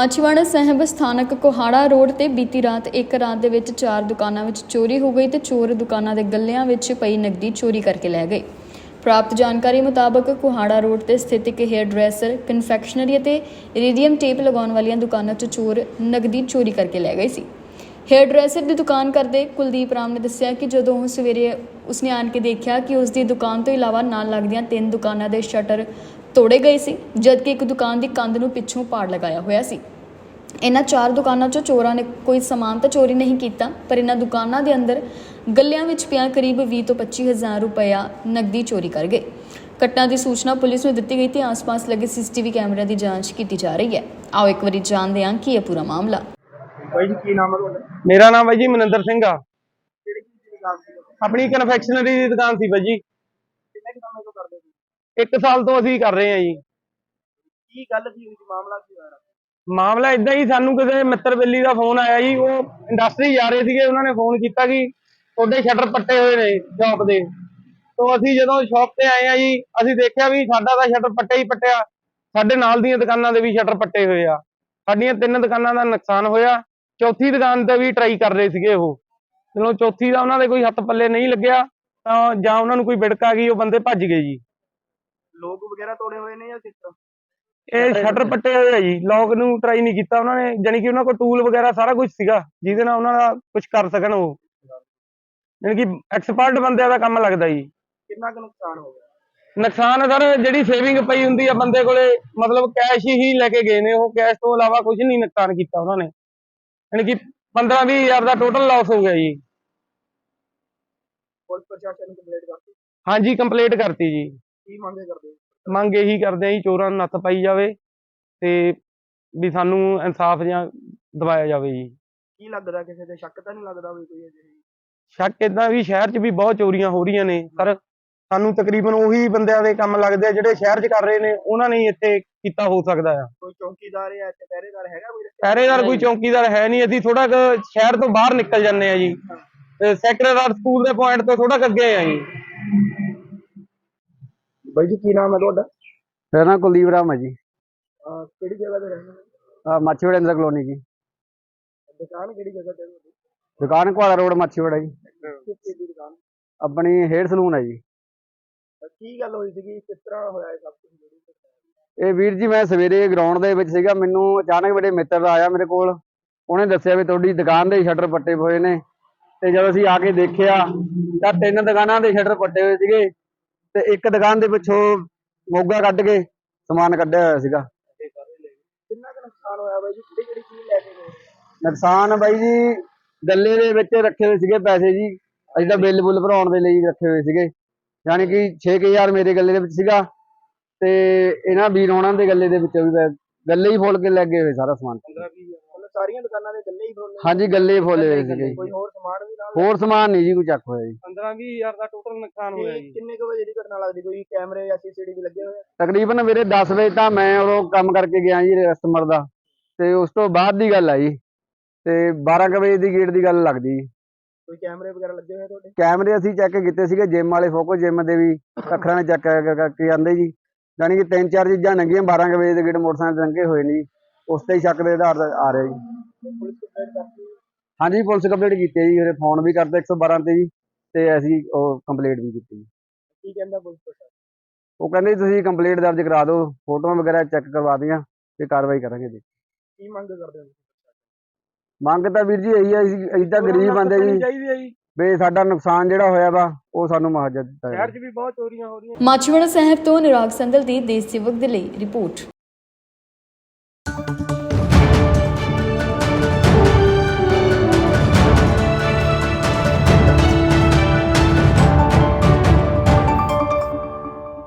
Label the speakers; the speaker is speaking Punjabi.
Speaker 1: ਮਾਚੀਵਾੜਾ ਸਾਹਿਬ ਸਥਾਨਕ ਕੋਹਾੜਾ ਰੋਡ ਤੇ ਬੀਤੀ ਰਾਤ ਇੱਕ ਰਾਤ ਦੇ ਵਿੱਚ ਚਾਰ ਦੁਕਾਨਾਂ ਵਿੱਚ ਚੋਰੀ ਹੋ ਗਈ ਤੇ ਚੋਰ ਦੁਕਾਨਾਂ ਦੇ ਗੱਲਿਆਂ ਵਿੱਚ ਪਈ ਨਕਦੀ ਚੋਰੀ ਕਰਕੇ ਲੈ ਗਏ। ਪ੍ਰਾਪਤ ਜਾਣਕਾਰੀ ਮੁਤਾਬਕ ਕੋਹਾੜਾ ਰੋਡ ਤੇ ਸਥਿਤ ਇੱਕ ਹੇਅਰ ਡਰੈਸਰ ਕਨਫੈਕਸ਼ਨਰੀ ਅਤੇ ਇਰੀਡੀਅਮ ਟੇਪ ਲਗਾਉਣ ਵਾਲੀਆਂ ਦੁਕਾਨਾਂ 'ਚ ਚੋਰ ਨਕਦੀ ਚੋਰੀ ਕਰਕੇ ਲੈ ਗਏ ਸੀ। ਹੇਅਰ ਡਰੈਸਰ ਦੀ ਦੁਕਾਨ ਕਰਦੇ ਕੁਲਦੀਪ ਰਾਮ ਨੇ ਦੱਸਿਆ ਕਿ ਜਦੋਂ ਉਹ ਸਵੇਰੇ ਉਸਨੇ ਆਣ ਕੇ ਦੇਖਿਆ ਕਿ ਉਸ ਦੀ ਦੁਕਾਨ ਤੋਂ ਇਲਾਵਾ ਨਾਲ ਲੱਗਦੀਆਂ ਤਿੰਨ ਦੁਕਾਨਾਂ ਦੇ ਸ਼ਟਰ ਤੋੜੇ ਗਏ ਸੀ, ਜਦਕਿ ਇੱਕ ਦੁਕਾਨ ਦੀ ਕੰਧ ਨੂੰ ਪਿੱਛੋਂ ਪਾੜ ਲਗਾਇਆ ਹੋਇਆ ਸੀ। ਇਹਨਾਂ ਚਾਰ ਦੁਕਾਨਾਂ 'ਚੋਂ ਚੋਰਾਂ ਨੇ ਕੋਈ ਸਮਾਨ ਤਾਂ ਚੋਰੀ ਨਹੀਂ ਕੀਤਾ, ਪਰ ਇਹਨਾਂ ਦੁਕਾਨਾਂ ਦੇ ਅੰਦਰ ਗੱਲਿਆਂ ਵਿੱਚ ਪਿਆ ਕਰੀਬ 20 ਤੋਂ 25 ਹਜ਼ਾਰ ਰੁਪਇਆ ਨਕਦੀ ਚੋਰੀ ਕਰ ਗਏ। ਘਟਨਾ ਦੀ ਸੂਚਨਾ ਪੁਲਿਸ ਨੂੰ ਦਿੱਤੀ ਗਈ ਤੇ ਆਸ-ਪਾਸ ਲੱਗੇ ਸੀਸੀਟੀਵੀ ਕੈਮਰਿਆਂ ਦੀ ਜਾਂਚ ਕੀਤੀ ਜਾ ਰਹੀ ਹੈ। ਆਓ ਇੱਕ ਵਾਰੀ ਜਾਣਦੇ ਹਾਂ ਕੀ ਇਹ ਪੂਰਾ ਮਾਮਲਾ।
Speaker 2: ਬਾਈ ਜੀ ਕੀ ਨਾਮ ਹੈ ਤੁਹਾਡਾ?
Speaker 3: ਮੇਰਾ ਨਾਮ ਹੈ ਜੀ ਮਨਿੰਦਰ ਸਿੰਘ ਆ।
Speaker 2: ਕਿਹੜੀ ਚੀਜ਼ ਦੀ ਦੁਕਾਨ ਸੀ?
Speaker 3: ਆਪਣੀ ਕਨਫੈਕਸ਼ਨਰੀ ਦੀ ਦੁਕਾਨ ਸੀ ਬਾਈ ਜੀ।
Speaker 2: ਕਿੰਨੇ ਕੁ ਸਮੇਂ ਤੋਂ ਕਰਦੇ ਸੀ
Speaker 3: ਇੱਕ ਸਾਲ ਤੋਂ ਅਸੀਂ ਕਰ ਰਹੇ ਹਾਂ ਜੀ।
Speaker 2: ਕੀ ਗੱਲ ਕੀ ਹੋਈ ਸੀ ਮਾਮਲਾ ਕੀ ਹੋਇਆ?
Speaker 3: ਮਾਮਲਾ ਇਦਾਂ ਹੀ ਸਾਨੂੰ ਕਿਸੇ ਮਿੱਤਰ ਬੇਲੀ ਦਾ ਫੋਨ ਆਇਆ ਜੀ। ਉਹ ਇੰਡਸਟਰੀ ਜਾ ਰਹੇ ਸੀਗੇ ਉਹਨਾਂ ਨੇ ਫੋਨ ਕੀਤਾ ਕਿ ਤੁਹਾਡੇ ਸ਼ਟਰ ਪੱਟੇ ਹੋਏ ਨੇ ਸ਼ਾਪ ਦੇ। ਤੋਂ ਅਸੀਂ ਜਦੋਂ ਸ਼ਾਪ ਤੇ ਆਏ ਆ ਜੀ ਅਸੀਂ ਦੇਖਿਆ ਵੀ ਸਾਡਾ ਤਾਂ ਸ਼ਟਰ ਪੱਟੇ ਹੀ ਪੱਟਿਆ। ਸਾਡੇ ਨਾਲ ਦੀਆਂ ਦੁਕਾਨਾਂ ਦੇ ਵੀ ਸ਼ਟਰ ਪੱਟੇ ਹੋਏ ਆ। ਸਾਡੀਆਂ ਤਿੰਨ ਦੁਕਾਨਾਂ ਦਾ ਨੁਕਸਾਨ ਹੋਇਆ। ਚੌਥੀ ਦੁਕਾਨ ਤੇ ਵੀ ਟਰਾਈ ਕਰ ਰਹੇ ਸੀਗੇ ਉਹ। ਜਦੋਂ ਚੌਥੀ ਦਾ ਉਹਨਾਂ ਦੇ ਕੋਈ ਹੱਥ ਪੱਲੇ ਨਹੀਂ ਲੱਗਿਆ ਤਾਂ ਜਾਂ ਉਹਨਾਂ ਨੂੰ ਕੋਈ ਵਿੜਕ ਆ ਗਈ ਉਹ ਬੰਦੇ ਭੱਜ ਗਏ ਜੀ।
Speaker 2: ਲੋਕ ਵਗੈਰਾ ਤੋੜੇ ਹੋਏ ਨੇ ਜਾਂ ਕਿਸ
Speaker 3: ਇਹ ਸ਼ਟਰ ਪੱਟੇ ਹੋਏ ਆ ਜੀ। ਲੌਕ ਨੂੰ ਟਰਾਈ ਨਹੀਂ ਕੀਤਾ ਉਹਨਾਂ ਨੇ ਜਾਣੀ ਕਿ ਉਹਨਾਂ ਕੋਲ ਟੂਲ ਵਗੈਰਾ ਸਾਰਾ ਕੁਝ ਸੀਗਾ ਜਿਹਦੇ ਨਾਲ ਉਹਨਾਂ ਦਾ ਕੁਝ ਕਰ ਸਕਣ ਉਹ। ਜਾਣੀ ਕਿ ਐਕਸਪਰਟ ਬੰਦਿਆਂ ਦਾ ਕੰਮ ਲੱਗਦਾ ਜੀ।
Speaker 2: ਕਿੰਨਾ ਕੁ ਨੁਕਸਾਨ ਹੋ ਗਿਆ?
Speaker 3: ਨੁਕਸਾਨ ਸਰ ਜਿਹੜੀ ਸੇਵਿੰਗ ਪਈ ਹੁੰਦੀ ਆ ਬੰਦੇ ਕੋਲੇ ਮਤਲਬ ਕੈਸ਼ ਹੀ ਲੈ ਕੇ ਗਏ ਨੇ ਉਹ ਕੈਸ਼ ਤੋਂ ਇਲਾਵਾ ਕੁਝ ਨਹੀਂ ਨੁਕਸਾਨ ਕੀਤਾ ਉਹਨਾਂ ਨੇ। ਜਾਣੀ ਕਿ 15 20 ਹਜ਼ਾਰ ਦਾ ਟੋਟਲ ਲਾਸ ਹੋ ਗਿਆ ਜੀ।
Speaker 2: ਪੁਲਿਸ ਪ੍ਰਸ਼ਾਸਨ ਨੂੰ ਕੰਪਲੇਂਟ ਕਰਤੀ?
Speaker 3: ਹਾਂਜੀ ਕੰਪਲੀਟ ਕਰਤੀ ਜੀ।
Speaker 2: ਕੀ ਮੰਗੇ ਕਰਦੇ
Speaker 3: ਮੰਗ ਇਹੀ ਕਰਦੇ ਆ ਜੀ ਚੋਰਾਂ ਨੂੰ ਨੱਥ ਪਾਈ ਜਾਵੇ ਤੇ ਵੀ ਸਾਨੂੰ ਇਨਸਾਫ ਜਾਂ ਦਿਵਾਇਆ ਜਾਵੇ ਜੀ।
Speaker 2: ਕੀ ਲੱਗਦਾ ਕਿਸੇ ਤੇ? ਸ਼ੱਕ ਤਾਂ ਨਹੀਂ ਲੱਗਦਾ ਵੀ ਕੋਈ ਅਜਿਹੀ?
Speaker 3: ਸ਼ੱਕ ਇਦਾਂ ਵੀ ਸ਼ਹਿਰ 'ਚ ਵੀ ਬਹੁਤ ਚੋਰੀਆਂ ਹੋ ਰਹੀਆਂ ਨੇ ਸਰ। ਸਾਨੂੰ ਤਕਰੀਬਨ ਉਹੀ ਬੰਦਿਆਂ ਦੇ ਕੰਮ ਲੱਗਦੇ ਆ ਜਿਹੜੇ ਸ਼ਹਿਰ 'ਚ ਕਰ ਰਹੇ ਨੇ ਉਹਨਾਂ ਨੇ ਹੀ ਇੱਥੇ ਕੀਤਾ ਹੋ ਸਕਦਾ ਆ।
Speaker 2: ਕੋਈ ਚੌਕੀਦਾਰ ਜਾਂ ਇੱਥੇ ਪਹਿਰੇਦਾਰ ਹੈਗਾ ਕੋਈ
Speaker 3: ਪਹਿਰੇਦਾਰ ਕੋਈ ਚੌਕੀਦਾਰ ਹੈ ਨਹੀਂ ਅਸੀਂ ਥੋੜਾ ਕੁ ਸ਼ਹਿਰ ਤੋਂ ਬਾਹਰ ਨਿਕਲ ਜਾਂਦੇ ਆ ਜੀ। ਤੇ ਸੈਕਰੇਦਾਰ ਸਕੂਲ ਦੇ ਪੁਆਇੰਟ ਤੋਂ ਥੋੜਾ ਅੱਗੇ ਆ ਜੀ।
Speaker 2: ਬਾਈ ਜੀ ਕੀ ਨਾਮ ਹੈ ਤੁਹਾਡਾ?
Speaker 4: ਮੇਰਾ ਨਾਮ ਕੁਲਦੀਪ ਰਾਮ ਹੈ ਜੀ।
Speaker 2: ਕਿਹੜੀ ਜਗ੍ਹਾ ਤੇ ਰਹਿੰਦੇ ਹੋ?
Speaker 4: ਅਹ ਮਾਛੀਵਾੜਾ ਇੰਦਰ ਕਲੋਨੀ ਜੀ।
Speaker 2: ਦੁਕਾਨ ਕਿਹੜੀ ਜਗ੍ਹਾ ਤੇ
Speaker 4: ਦੁਕਾਨ ਕੁਆੜਾ ਰੋਡ ਮਾਛੀਵਾੜਾ ਜੀ। ਆਪਣੀ ਹੇਅਰ ਸਲੂਨ ਹੈ ਜੀ।
Speaker 2: ਕੀ ਗੱਲ ਹੋਈ ਸੀਗੀ? ਕਿਸ ਤਰ੍ਹਾਂ ਹੋਇਆ ਇਹ ਸਭ ਕੁਝ? ਜਿਹੜੀ
Speaker 4: ਇਹ ਵੀਰ ਜੀ ਮੈਂ ਸਵੇਰੇ ਗਰਾਊਂਡ ਦੇ ਵਿੱਚ ਸੀਗਾ। ਮੈਨੂੰ ਅਚਾਨਕ ਮੇਰੇ ਮਿੱਤਰ ਆਇਆ ਮੇਰੇ ਕੋਲ। ਉਹਨੇ ਦੱਸਿਆ ਵੀ ਤੁਹਾਡੀ ਦੁਕਾਨ ਦੇ ਸ਼ਟਰ ਪੱਟੇ ਹੋਏ ਨੇ। ਤੇ ਜਦੋਂ ਅਸੀਂ ਆ ਕੇ ਦੇਖਿਆ ਤਾਂ ਤਿੰਨ ਦੁਕਾਨਾਂ ਦੇ ਸ਼ਟਰ ਪੱਟੇ ਹੋਏ ਸੀਗੇ। ਤੇ ਇੱਕ ਦੁਕਾਨ ਦੇ ਪਿੱਛੋਂ ਮੋਗਾ ਕੱਢ ਕੇ ਸਮਾਨ ਕੱਢਿਆ ਹੋਇਆ ਸੀਗਾ।
Speaker 2: ਕਿੰਨਾ ਕੁ ਨੁਕਸਾਨ ਹੋਇਆ ਬਾਈ ਜੀ? ਕਿਹੜੀ ਕਿਹੜੀ ਚੀਜ਼ ਲੈ ਕੇ ਗਏ?
Speaker 4: ਨੁਕਸਾਨ ਬਾਈ ਜੀ ਗੱਲੇ ਦੇ ਵਿੱਚ ਰੱਖੇ ਹੋਏ ਸੀਗੇ ਪੈਸੇ ਜੀ। ਅਸੀਂ ਤਾਂ ਬਿੱਲ ਬੁੱਲ ਭਰਾਉਣ ਦੇ ਲਈ ਰੱਖੇ ਹੋਏ ਸੀਗੇ। ਯਾਨੀ ਕਿ 6000 ਮੇਰੇ ਗੱਲੇ ਦੇ ਵਿੱਚ ਸੀਗਾ ਤੇ ਇਹਨਾਂ ਵੀਰ ਹੋਣਾਂ ਦੇ ਗੱਲੇ ਦੇ ਵਿੱਚ ਵੀ ਗੱਲੇ ਹੀ ਫੁੱਲ ਕੇ ਲੱਗੇ ਹੋਏ ਸਾਰਾ ਸਮਾਨ।
Speaker 2: 15 20 ਮਤਲਬ ਸਾਰੀਆਂ ਦੁਕਾਨਾਂ ਦੇ ਗੱਲੇ ਹੀ ਫੋਨ
Speaker 4: ਹਾਂਜੀ ਗੱਲੇ ਹੀ ਫੁੱਲੇ ਹੋਏ ਸੀਗੇ।
Speaker 2: ਕੋਈ ਹੋਰ ਸਮਾਨ ਵੀ ਨਾਲ?
Speaker 4: ਹੋਰ ਸਮਾਨ ਨਹੀਂ ਜੀ ਕੋਈ ਚੱਕ ਹੋਇਆ ਜੀ।
Speaker 3: 15 20 ਹਜ਼ਾਰ ਦਾ ਟੋਟਲ ਨੁਕਸਾਨ ਹੋਇਆ ਜੀ।
Speaker 2: ਕਿੰਨੇ ਕੁ ਵਜੇ ਦੀ ਘਟਨਾ ਲੱਗਦੀ? ਕੋਈ ਕੈਮਰੇ ਜਾਂ ਸੀਸੀਟੀਵੀ ਲੱਗੇ ਹੋਏ?
Speaker 4: ਤਕਰੀਬਨ ਵੀਰੇ 10 ਵਜੇ ਤਾਂ ਮੈਂ ਉਦੋਂ ਕੰਮ ਕਰਕੇ ਗਿਆ ਜੀ ਕਸਟਮਰ ਦਾ ਤੇ ਉਸ ਤੋਂ ਬਾਅਦ ਦੀ ਗੱਲ ਆ ਜੀ ਤੇ 12 ਕੁ ਵਜੇ ਦੀ ਗੇਟ ਦੀ ਗੱਲ ਲੱਗਦੀ। ਜੀ
Speaker 2: ਕੋਈ ਕੈਮਰੇ ਵਗੈਰਾ ਲੱਗੇ ਹੋਏ ਆ ਤੁਹਾਡੇ?
Speaker 4: ਕੈਮਰੇ ਅਸੀਂ ਚੈੱਕ ਕੀਤੇ ਸੀਗੇ ਜਿਮ ਵਾਲੇ ਫੋਕੋ ਜਿਮ ਦੇ ਵੀ ਅੱਖਰਾਂ ਨੇ ਚੈੱਕ ਕਰਕੇ ਜਾਂਦੇ ਜੀ। ਯਾਨੀ ਕਿ ਤਿੰਨ ਚਾਰ ਚੀਜ਼ਾਂ ਨੰਗੀਆਂ 12 ਕੁ ਵਜੇ ਦੇ ਗੇਟ ਮੋਟਰਸਾਈਕਲ ਤੇ ਲੰਘੇ ਹੋਏ ਨੇ ਜੀ। ਉਸ ਤੇ ਹੀ ਸ਼ੱਕ ਦੇ ਆਧਾਰ ਤੇ ਆ ਰਿਹਾ ਜੀ। ਹਾਂਜੀ ਪੁਲਿਸ ਕੰਪਲੀਟ ਕੀਤੀ ਜੀ ਉਹਦੇ ਫੋਨ ਵੀ ਕਰਤੇ 112 ਤੇ ਜੀ ਤੇ ਅਸੀਂ ਉਹ ਕੰਪਲੀਟ ਵੀ ਕੀਤੀ ਜੀ
Speaker 2: ਕੀ ਕਹਿੰਦਾ ਪੁਲਿਸ ਪ੍ਰਸ਼ਾਸਨ?
Speaker 4: ਉਹ ਕਹਿੰਦੇ ਤੁਸੀਂ ਕੰਪਲੀਟ ਦਰਜ ਕਰਾ ਦਿਓ ਫੋਟੋਆਂ ਵਗੈਰਾ ਚੈੱਕ ਕਰਵਾ ਦੀਆਂ ਤੇ ਕਾਰਵਾਈ ਕਰਾਂਗੇ ਜੀ।
Speaker 2: ਕੀ ਮੰਗ ਕਰਦੇ ਹੋ
Speaker 4: ਮੰਗ ਤਾਂ ਵੀਰ ਜੀ ਇਹੀ ਅਸੀਂ ਤਾਂ ਗਰੀਬ ਬੰਦੇ
Speaker 3: ਜੀ।
Speaker 4: ਵੀ ਸਾਡਾ ਨੁਕਸਾਨ ਜਿਹੜਾ ਹੋਇਆ ਵਾ ਉਹ ਸਾਨੂੰ ਮੁਆਵਜ਼ਾ ਦਿੱਤਾ ਜਾਵੇ।
Speaker 3: ਸ਼ਹਿਰ 'ਚ ਵੀ ਬਹੁਤ ਚੋਰੀਆਂ ਹੋ ਰਹੀਆਂ।
Speaker 1: ਮਾਚੀਵਾੜਾ ਸਾਹਿਬ ਤੋਂ ਨਿਰਾਗ ਸੰਦਲ ਦੀ ਦੇਸ਼ ਸੇਵਕ ਦੇ ਲਈ ਰਿਪੋਰਟ।